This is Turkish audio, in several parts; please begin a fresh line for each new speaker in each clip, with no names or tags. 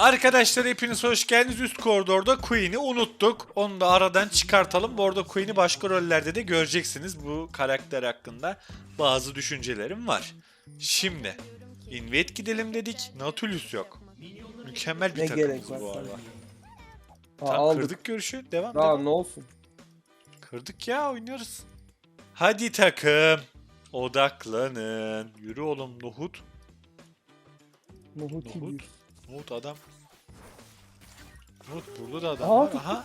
Arkadaşlar hepiniz hoş geldiniz. Üst koridorda Queen'i unuttuk. Onu da aradan çıkartalım. Bu arada Queen'i başka rollerde de göreceksiniz. Bu karakter hakkında bazı düşüncelerim var. Şimdi Invade gidelim dedik. Nautilus yok. Mükemmel bir
Ne
takımız
gerek var
bu arada.
Ha,
Tamam,
aldık.
kırdık görüşü. Devam
Daha
devam.
ne olsun?
Kırdık ya oynuyoruz. Hadi takım. Odaklanın. Yürü oğlum Nohut.
Nohut
Nohut. Nohut adam. Nohut burada da adam
Aa,
var.
tıkla.
Aha.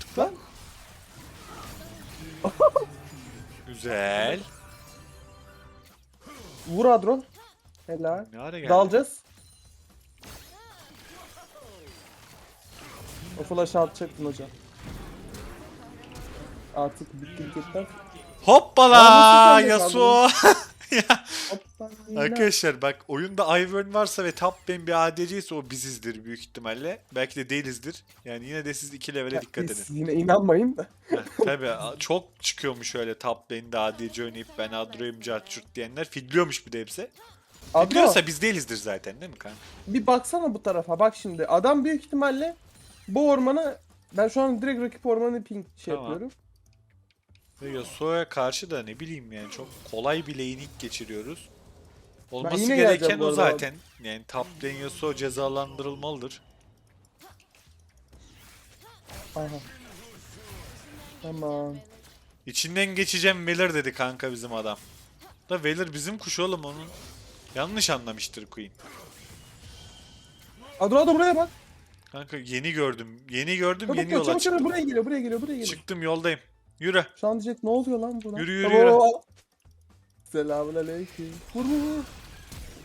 Tıkla.
Lan.
Güzel.
Vur Adro. Helal.
Ne ara geldi?
Dalacağız. O flash atacaktın hocam. Artık bitti gitti.
Hoppala
Aa, nasıl
Yasuo. ya,
yine.
Arkadaşlar bak oyunda Ivern varsa ve top lane bir ADC ise o bizizdir büyük ihtimalle. Belki de değilizdir. Yani yine de siz iki levele dikkat edin.
siz Yine inanmayın da.
A- çok çıkıyormuş öyle top lane'de ADC oynayıp ben Adro'yum Carchurt diyenler. Fidliyormuş bir de hepsi.
Adro
Fidliyorsa biz değilizdir zaten değil mi kanka?
bir baksana bu tarafa. Bak şimdi adam büyük ihtimalle bu ormana ben şu an direkt rakip ormanı ping şey
Tamam.
yapıyorum.
Yasuo'ya karşı da ne bileyim yani çok kolay bir laning geçiriyoruz. Olması
yine
gereken
geleceğim bu
o
arada.
zaten. Yani top lane Yasuo cezalandırılmalıdır.
Aha. Tamam.
İçinden geçeceğim Velir dedi kanka bizim adam. Da Velir bizim kuş oğlum onun. Yanlış anlamıştır Queen.
Adro buraya bak.
Kanka yeni gördüm. Yeni gördüm yeni
gel,
yola
çabuk
çıktım.
buraya geliyor buraya geliyor buraya geliyor.
Çıktım yoldayım. Yürü.
Şu an diyecek ne oluyor lan buna?
Yürü, yürü,
Tamam,
yürü.
o- Selamun aleyküm. Vur vur vur.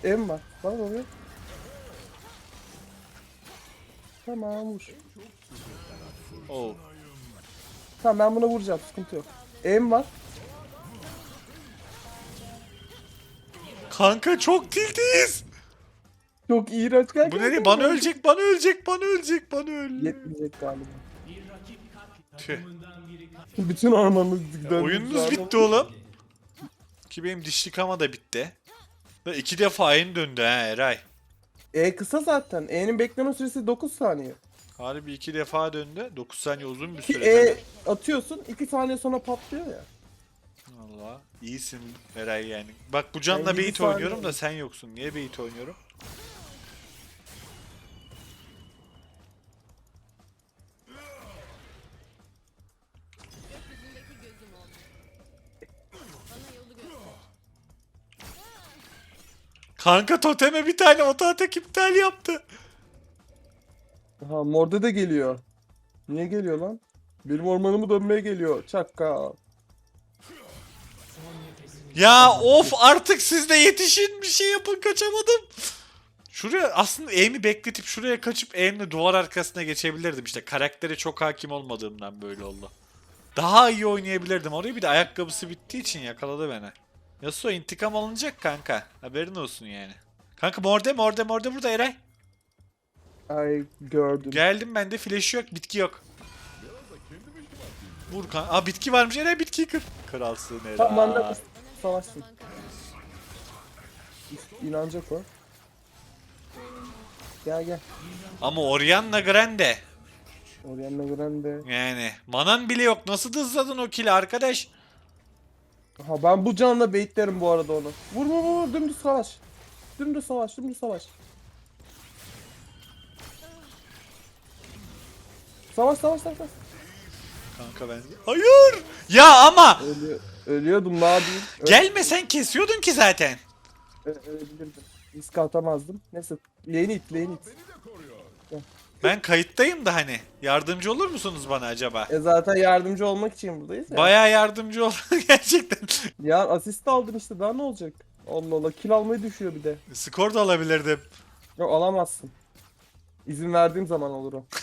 Em var. Bak oraya. Tamam vur.
Oo.
Tamam ben buna vuracağım sıkıntı yok. Em var.
Kanka çok tiltiyiz.
Çok iğrenç gel.
Bu
gel,
ne?
gel,
Bana ölecek, bana ölecek, bana ölecek, bana öl.
Yetmeyecek galiba.
Tüh.
Bütün ormanımız döndü.
Oyununuz bitti oğlum. Ki benim dişli kama da bitti. Ve iki defa en döndü ha Eray.
E kısa zaten. E'nin bekleme süresi 9 saniye.
Harbi iki defa döndü. 9 saniye uzun bir
Ki
süre.
E
tabii.
atıyorsun 2 saniye sonra patlıyor ya.
Allah. iyisin Eray yani. Bak bu canla
Ben yedi
bait
saniye
oynuyorum da sen yoksun. Niye bait oynuyorum? Kanka toteme bir tane otoatak iptal yaptı.
Aha Morde de geliyor. Niye geliyor lan? Benim ormanımı dönmeye geliyor. Çakal.
Ya of artık siz de yetişin bir şey yapın kaçamadım. Şuraya aslında aim'i bekletip şuraya kaçıp aim'le duvar arkasına geçebilirdim işte. Karaktere çok hakim olmadığımdan böyle oldu. Daha iyi oynayabilirdim. Oraya bir de ayakkabısı bittiği için yakaladı beni. Yasuo intikam alınacak kanka. Haberin olsun yani. Kanka morde morde morde burada Eray.
Ay gördüm.
Geldim bende flash yok bitki yok. Vur kan. Aa bitki varmış Eray bitkiyi kır. Kralsın Eray.
Tamam ben de savaşsın. İnanacak o. Gel gel.
Ama Orianna Grande.
Orianna Grande.
Yani manan bile yok. Nasıl hızladın o kill'i arkadaş?
Aha ben bu canla baitlerim bu arada onu. Vur vur vur dümdüz savaş. Dümdüz savaş dümdüz savaş. Savaş savaş savaş. savaş.
Kanka ben... Hayır! Ya ama!
Ölüyor, ölüyordum ne yapayım? Ö-
Gelmesen kesiyordun ki zaten.
Ö- ölebilirdim. Risk atamazdım. Neyse lane it lane it.
Ben kayıttayım da hani. Yardımcı olur musunuz bana acaba?
E zaten yardımcı olmak için buradayız ya.
Bayağı yardımcı ol gerçekten.
Ya asist aldın işte daha ne olacak? Allah Allah kill almayı düşüyor bir de.
Skor da alabilirdim.
Yok alamazsın. İzin verdiğim zaman olur o.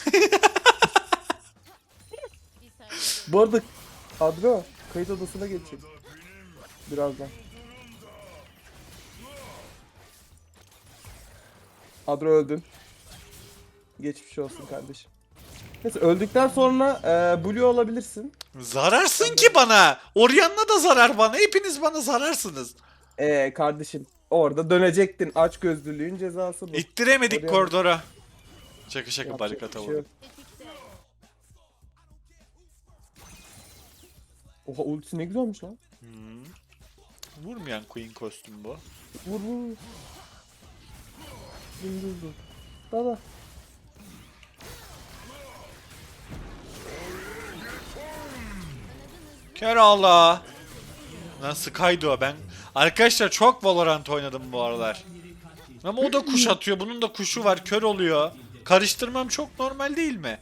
Bu arada Adro kayıt odasına geçecek. Birazdan. Adro öldün. Geçmiş olsun kardeşim. Neyse öldükten sonra e, Blue olabilirsin.
Zararsın ki bana. Orianna da zarar bana. Hepiniz bana zararsınız.
E kardeşim orada dönecektin. Aç gözlülüğün cezası bu.
İttiremedik
Oraya-
koridora. Şaka şaka
Yapacak
barikata
bir şey
vurdum.
yok.
Tetikte.
Oha ultisi ne güzelmiş lan.
Hmm. Vurmayan Queen kostüm bu.
Vur vur. vur. Dur dur dur. Da da.
Kör Allah. Lan Skydo ben. Arkadaşlar çok Valorant oynadım bu aralar. Ama o da kuş atıyor. Bunun da kuşu var. Kör oluyor. Karıştırmam çok normal değil mi?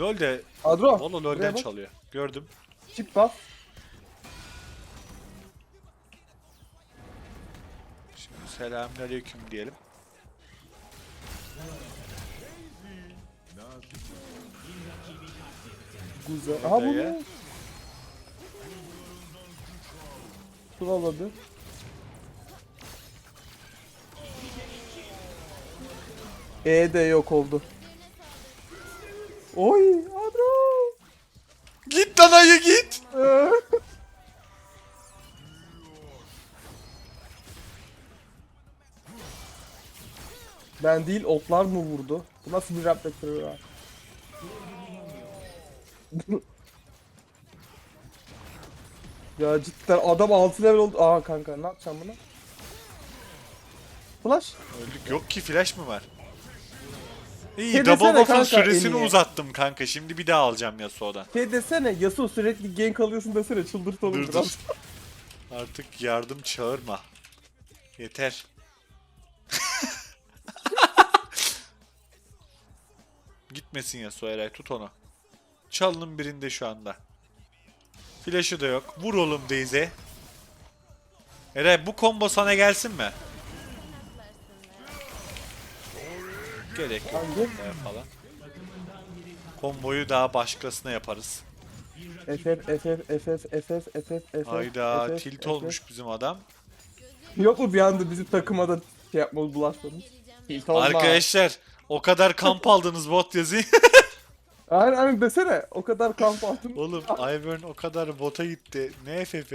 LoL de
Adro.
Valla LoL'den
bak.
çalıyor. Gördüm.
Çip bas.
Şimdi selamünaleyküm diyelim.
Güzel. Aha bu ne? Turaladı. E de yok oldu. Oy Adro.
Git lan ayı git.
ben değil oklar mı vurdu? Bu nasıl bir reflektörü ya? ya cidden adam 6 level oldu. Aa kanka ne yapacağım bunu? Flash.
Öldük. Yok ki flash mı var? İyi
Şey
double buff'un
kanka
süresini
en iyi.
uzattım kanka. Şimdi bir daha alacağım Yasuo'dan.
Şey desene Yasuo sürekli gank alıyorsun desene çıldırt onu
Dur
biraz.
Artık yardım çağırma. Yeter. Gitmesin Yasuo Eray tut onu. Çalının birinde şu anda. Flash'ı da yok. Vur oğlum Daisy. Eray bu combo sana gelsin mi? Gerek yok. Komboya falan. Komboyu daha başkasına yaparız.
FF FF FF FF FF FF
Hayda
FF,
tilt olmuş bizim adam.
Yok mu bir anda bizim takıma da şey yapmamız bulaşmamız? Tilt olma.
Arkadaşlar o kadar kamp aldınız bot yazayım.
Aynen aynen desene o kadar kamp altın.
Oğlum Ivern o kadar bota gitti. Ne FF?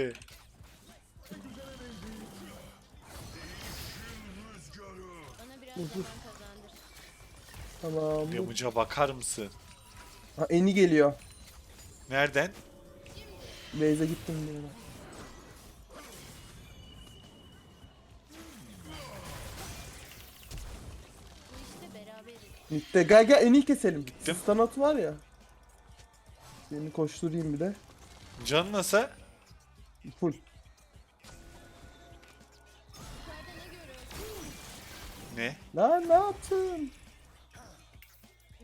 Bana biraz zaman kazandır.
Tamam.
Yamuca bakar mısın?
Ha, Eni geliyor.
Nereden?
Beyze gittim bir Mitte gel gel Eni keselim.
Gittim.
Stanot var ya. Seni koşturayım bir de.
Can nasıl?
Full.
Ne?
Lan ne yaptın?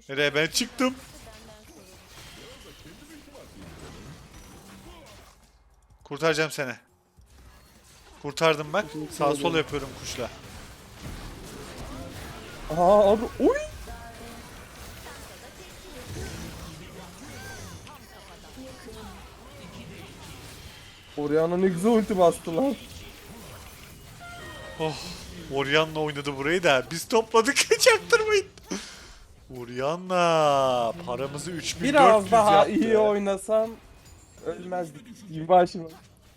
Nereye ben çıktım? Kurtaracağım seni. Kurtardım bak. Sağ sol yapıyorum kuşla.
Aa abi oy. Oriana ne güzel ulti bastı lan.
Oh. Orianna oynadı burayı da biz topladık çaktırmayın. Orianna paramızı 3400
Biraz daha
yaptı.
iyi oynasam ölmezdik. Diyeyim başıma.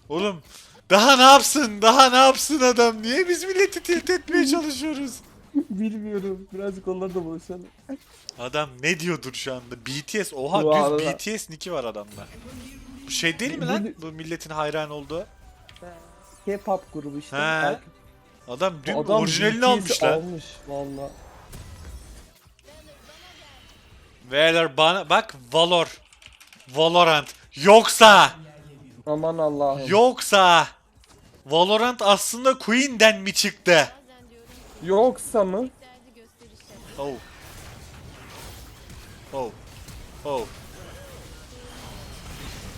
Oğlum daha ne yapsın? Daha ne yapsın adam? Niye biz milleti tilt etmeye çalışıyoruz?
Bilmiyorum. Birazcık onları da buluşalım.
Adam ne diyordur şu anda? BTS. Oha
Bu
düz
arada-
BTS niki var adamda. Bu şey değil mi
Bu-
lan? Bu milletin hayran olduğu.
K-pop grubu işte.
He.
Belki-
Adam dün
Adam
orijinalini
BTS'i
almışlar.
Almış valla.
Beyler bana bak Valor. Valorant. Yoksa
Aman Allah'ım.
yoksa Valorant aslında Queen'den mi çıktı?
Yoksa mı?
Oh. Oh. Oh.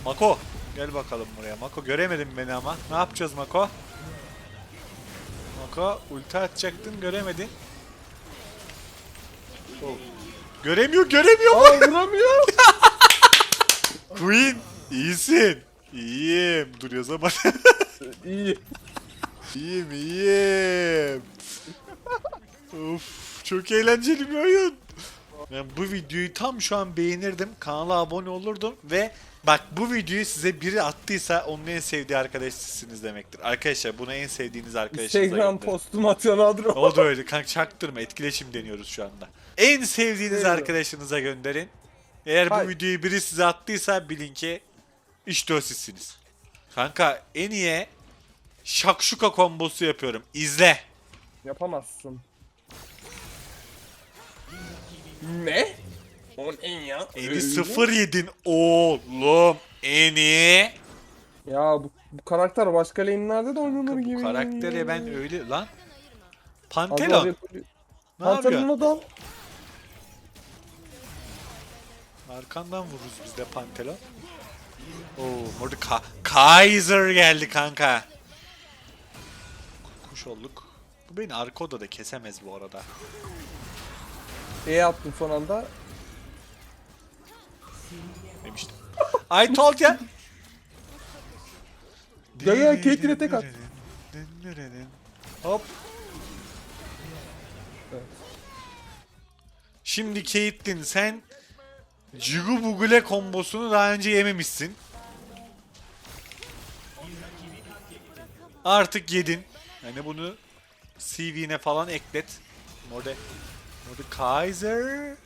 Mako. Gel bakalım buraya. Mako göremedim beni ama. Ne yapacağız Mako? Mako ulti atacaktın göremedin. Oh. Göremiyor göremiyor.
Aa vuramıyor.
Queen iyisin. İyiyim. Dur yazamadım.
İyi.
iyiyim iyiyim. of çok eğlenceli bir oyun. Ben bu videoyu tam şu an beğenirdim. Kanala abone olurdum ve Bak bu videoyu size biri attıysa onun en sevdiği arkadaş sizsiniz demektir. Arkadaşlar bunu en sevdiğiniz arkadaşınıza
Instagram
gönderin.
postum atıyorsun Adro.
O da öyle kanka çaktırma etkileşim deniyoruz şu anda. En sevdiğiniz
Evet.
arkadaşınıza gönderin. Eğer bu
Hayır.
videoyu biri size attıysa bilin ki işte o sizsiniz. Kanka en iyi şakşuka kombosu yapıyorum. İzle.
Yapamazsın. Ne? O ne ya?
Eni sıfır yedin oğlum. Eni.
Ya bu, bu karakter başka lane'lerde de oynanır gibi.
Bu karakteri ben öyle lan. Pantelon. Ne yapıyor?
Dal.
Arkandan vururuz biz de Pantelon. Oo, burada Ka- Kaiser geldi kanka. Kuş olduk. Bu beni arka odada kesemez bu arada.
E attım son anda.
Demiştim. I told ya.
Gel gel, Caitlyn'e tek at.
Hop.
Evet.
Şimdi Caitlyn sen Cigu Bugule kombosunu daha önce yememişsin. Artık yedin. Yani bunu CV'ne falan eklet. Orada Orada Kaiser.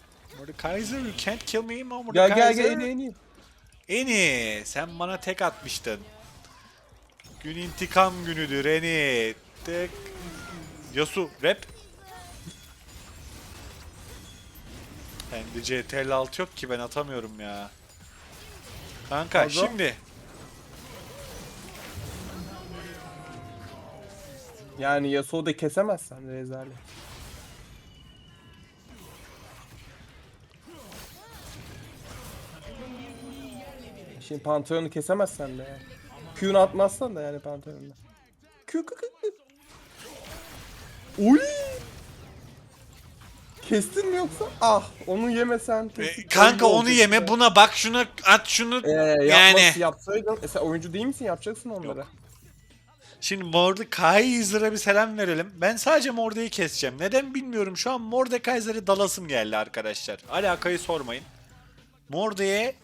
Orada Kaiser you can't kill me Orada
Gel gel
Kaiser.
gel en iyi, en iyi.
Eni sen bana tek atmıştın. Gün intikam günüdür Eni. Tek. Yasu rap. Bende CTRL 6 yok ki ben atamıyorum ya. Kanka
Fazla.
şimdi
Yani Yasuo'yu da kesemezsen rezalet. Şimdi Pantheon'u kesemezsen de ya. Q'nu atmazsan da yani Pantheon'da. Q Q Q. Uy! Kestin mi yoksa? Ah, onu yemesen.
e, kanka onu yeme
ya.
buna bak şuna at şunu
Ee,
yani.
yapsaydın. E sen oyuncu değil misin? Yapacaksın onları.
Şimdi Mordekaiser'a bir selam verelim. Ben sadece Mordekaiser'ı keseceğim. Neden bilmiyorum. Şu an Mordekaiser'ı dalasım geldi arkadaşlar. Alakayı sormayın. Morde'ye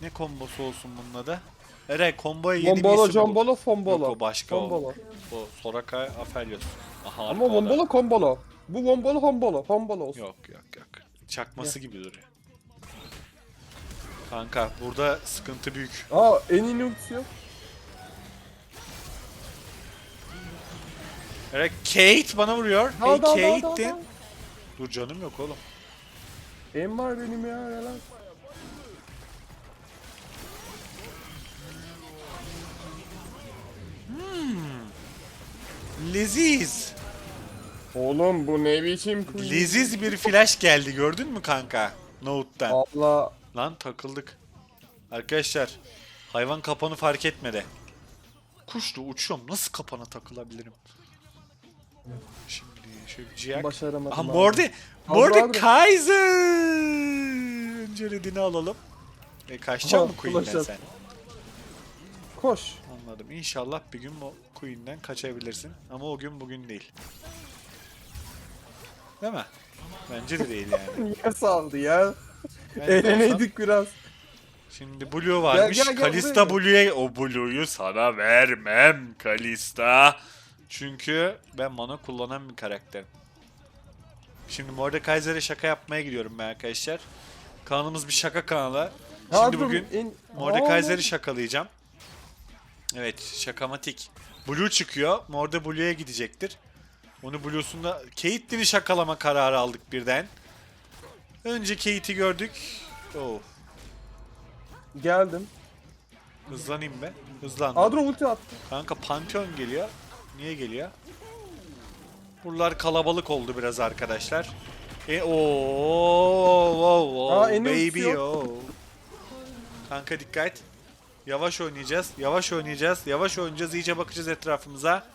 ne kombosu olsun bunun adı? Eray komboya yeni bir
Bombolo,
isim bul.
Jombolo, Fombolo.
Yok o başka
Fombolo.
o. O Soraka Aphelios. Aha,
Ama
arkada.
Bombolo, Kombolo. Bu Bombolo, Hombolo. Hombolo olsun.
Yok yok yok. Çakması gibi duruyor. Kanka burada sıkıntı büyük.
Aa en iyi ultisi yok.
Eray Kate bana vuruyor.
Dal,
Hey
dal, dal, dal,
Kate'in.
dal.
Dur canım yok oğlum.
En var benim ya relax.
Leziz.
Oğlum bu ne biçim queen?
Leziz bir flash geldi gördün mü kanka? Note'dan.
Abla
Lan takıldık. Arkadaşlar hayvan kapanı fark etmedi. Kuşlu uçuyorum nasıl kapana takılabilirim? Şimdi şöyle bir ciyak.
başaramadım.
Aha
abi.
Morde
abra.
Kaiser. Önce redini alalım. E kaçacak mı Queen'den
at.
sen?
Koş.
Anladım. İnşallah bir gün o Queen'den kaçabilirsin. Ama o gün bugün değil. Değil mi? Bence de değil yani.
Niye saldı ya?
Ben de olsam-
Eğleneydik biraz.
Şimdi Blue varmış.
Gel, gel,
Kalista Blue'ya... O Blue'yu sana vermem Kalista. Çünkü ben mana kullanan bir karakterim. Şimdi Mordekaiser'e şaka yapmaya gidiyorum ben arkadaşlar. Kanalımız bir şaka kanalı. Şimdi bugün. Mordekaiser'i şakalayacağım. Evet şakamatik. Blue çıkıyor. Morde Blue'ya gidecektir. Onu Blue'sunda Caitlyn'i şakalama kararı aldık birden. Önce Kate'i gördük. Oh.
Geldim.
Hızlanayım be. Hızlandım.
Adro ulti attı.
Kanka Pantheon geliyor. Niye geliyor? Buralar kalabalık oldu biraz arkadaşlar. E o oh,
Aa, en ultisi
baby
yok.
oh. Kanka dikkat. Yavaş oynayacağız. Yavaş oynayacağız. Yavaş oynayacağız. İyice bakacağız etrafımıza.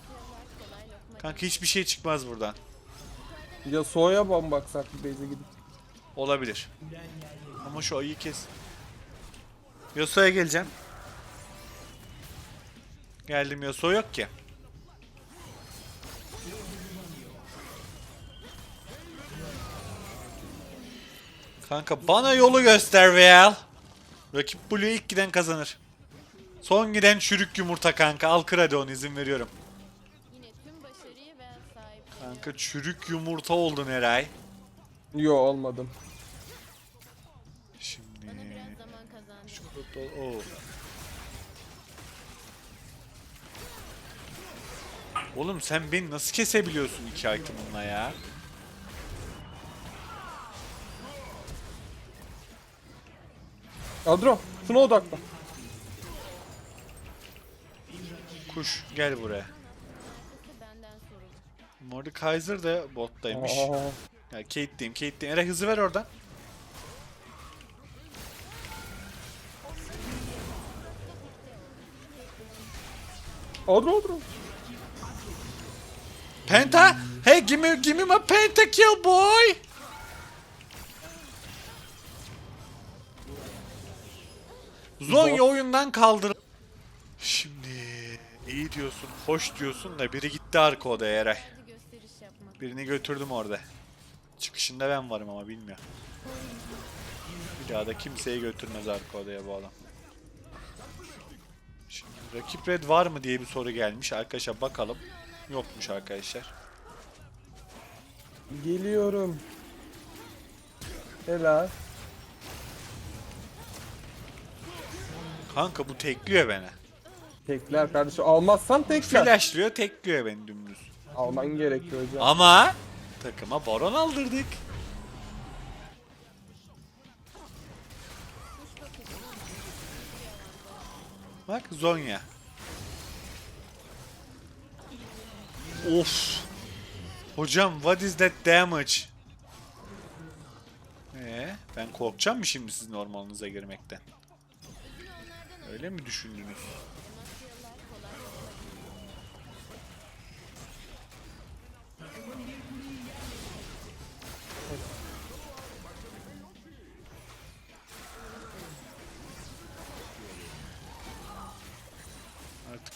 Kanka hiçbir şey çıkmaz buradan.
Ya soya bomba baksak bir base'e gidip.
Olabilir. Ama şu ayı kes. Yasuo'ya geleceğim. Geldim Yasuo yok ki. Kanka bana yolu göster Veal. Rakip Blue'ya ilk giden kazanır. Son giden çürük yumurta kanka. Al kır hadi onu izin veriyorum.
Yine tüm başarıyı ben sahipleniyorum.
Kanka çürük yumurta oldun Eray.
Yo olmadım.
Şimdi...
Zaman kazandı.
Oo. Oğlum sen beni nasıl kesebiliyorsun iki item'ınla ya?
Adro şuna odaklan.
Kuş gel buraya. Mordekaiser de bottaymış.
Aa,
Ya Kate'deyim, Kate'deyim. Eray hızı ver oradan.
Adro Adro.
Penta! Hey, give me, give me my pentakill boy! Zonya oyundan kaldır. İyi diyorsun, hoş diyorsun da biri gitti arka odaya Eray. Birini götürdüm orada. Çıkışında ben varım ama bilmiyorum. Bir daha da kimseyi götürmez arka odaya bu adam. Şimdi rakip red var mı diye bir soru gelmiş. Arkadaşlar bakalım. Yokmuş arkadaşlar.
Geliyorum. Helal.
Kanka bu tekliyor beni.
Tekler kardeşim. Almazsan tekler.
Flashlıyor tekliyor beni dümdüz.
Alman gerekiyor hocam.
Ama takıma baron aldırdık. Bak Zonya. Of. Hocam what is that damage? Ee, ben korkacağım mı şimdi sizin ormanınıza girmekten? Öyle mi düşündünüz?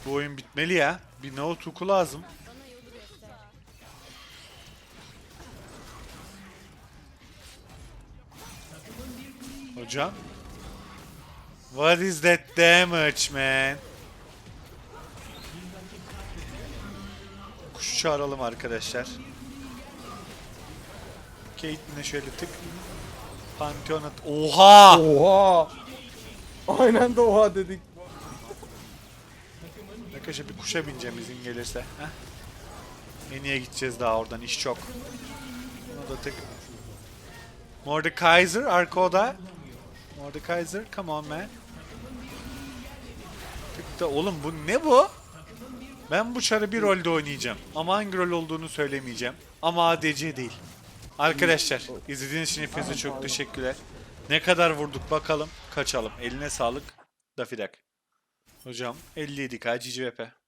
Bu oyun bitmeli ya. Bir no tuku lazım. Hocam. What is that damage man? Kuş çağıralım arkadaşlar. Caitlyn'e şöyle tık. Pantheon at. Oha!
Oha. Aynen de oha dedik.
Arkadaşlar bir kuşa bineceğim izin gelirse. Heh. En iyiye gideceğiz daha oradan iş çok. Buna da tık. Mordekaiser arka oda. Mordekaiser come on man. Tık oğlum bu ne bu? Ben bu çarı bir rolde oynayacağım. Ama hangi rol olduğunu söylemeyeceğim. Ama ADC değil. Arkadaşlar izlediğiniz için hepinize çok teşekkürler. Ne kadar vurduk bakalım. Kaçalım. Eline sağlık. Dafidak. Hocam 57k GGVP.